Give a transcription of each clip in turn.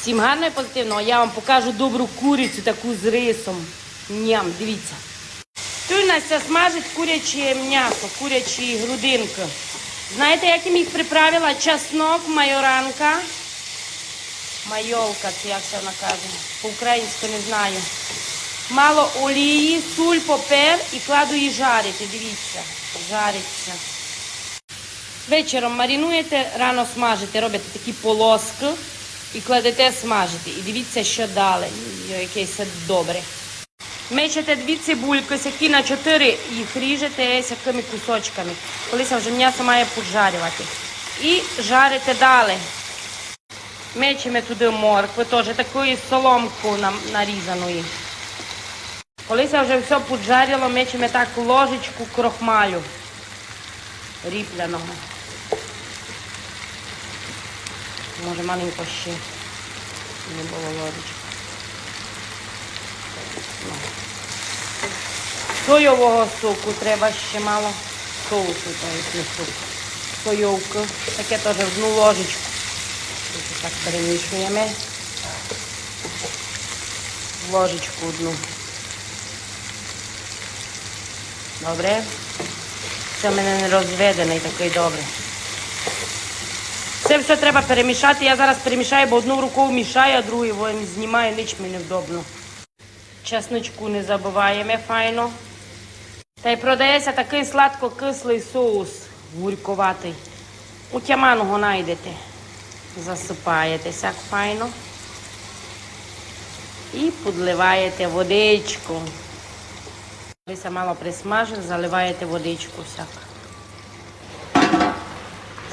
Всім гарно і позитивного. Я вам покажу добру курицю таку з рисом. Ням, дивіться. Тут Настя смажить куряче м'ясо, курячі грудинки. Знаєте, як я їх приправила? Чеснок, майоранка. Майолка, це як це вона каже. По-українськи не знаю. Мало олії, суль, попер і кладу її жарити. Дивіться, жариться. Вечором маринуєте, рано смажите, робите такі полоски і кладете смажити. І дивіться, що дали. Йой, Яке все добре. Мечете дві цибульки, сякі на чотири, їх ріжете такими кусочками. Колись вже м'ясо має поджарювати. І жарите далі. Мечемо туди моркви, теж такою соломкою нам нарізаної. Коли це вже все поджарило, мечемо так ложечку крохмалю ріпляного. Може маленько ще не було ложечки. Ну. Соєвого соку треба ще мало. Соусу, то є не суп. Соєвку. Таке теж одну ложечку. Так перемішуємо. Ложечку одну. Добре. Це в мене не розведений такий добрий. Це все треба перемішати. Я зараз перемішаю, бо одну рукою мішаю, а другою знімаю, ніч мені вдобно. Чесничку не забуваємо файно. Та й продається такий сладко-кислий соус гурькуватий. У тяманого знайдете. Засипаєте сяк файно. І подливаєте водичку. Коли мало присмажить, заливаєте водичку всяк.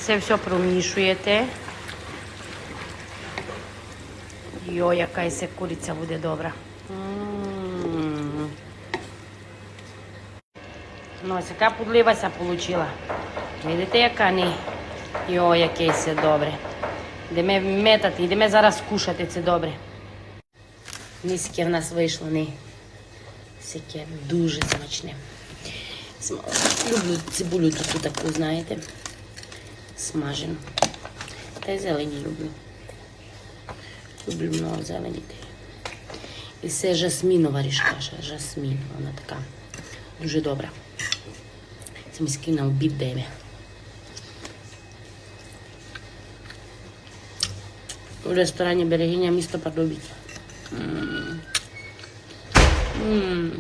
Це все промішуєте. Йо, яка це куриця буде добра. Ну, ось яка подливася получила. Видите, яка не. Йо, яке це добре. Йдемо метати, йдемо зараз кушати це добре. Низьке в нас вийшло, не. Всяке дуже смачне. Люблю цибулю тут таку, знаєте смажену. Та й зелені люблю. Люблю много зелені. І це жасмінова ріжка, ще жасмін. Вона така дуже добра. Це міський на обід даємо. У ресторані Берегиня місто Подобіць. М. М.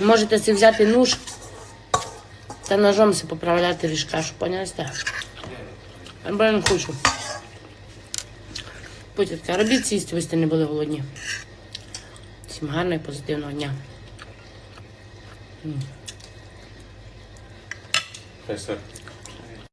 Можете си взяти нож та ножом си поправляти ріжка, що поняли сте? Або я не хочу. Потітка, робіть сісти, ви сте не були голодні. Всім гарного і позитивного дня. Хай сир.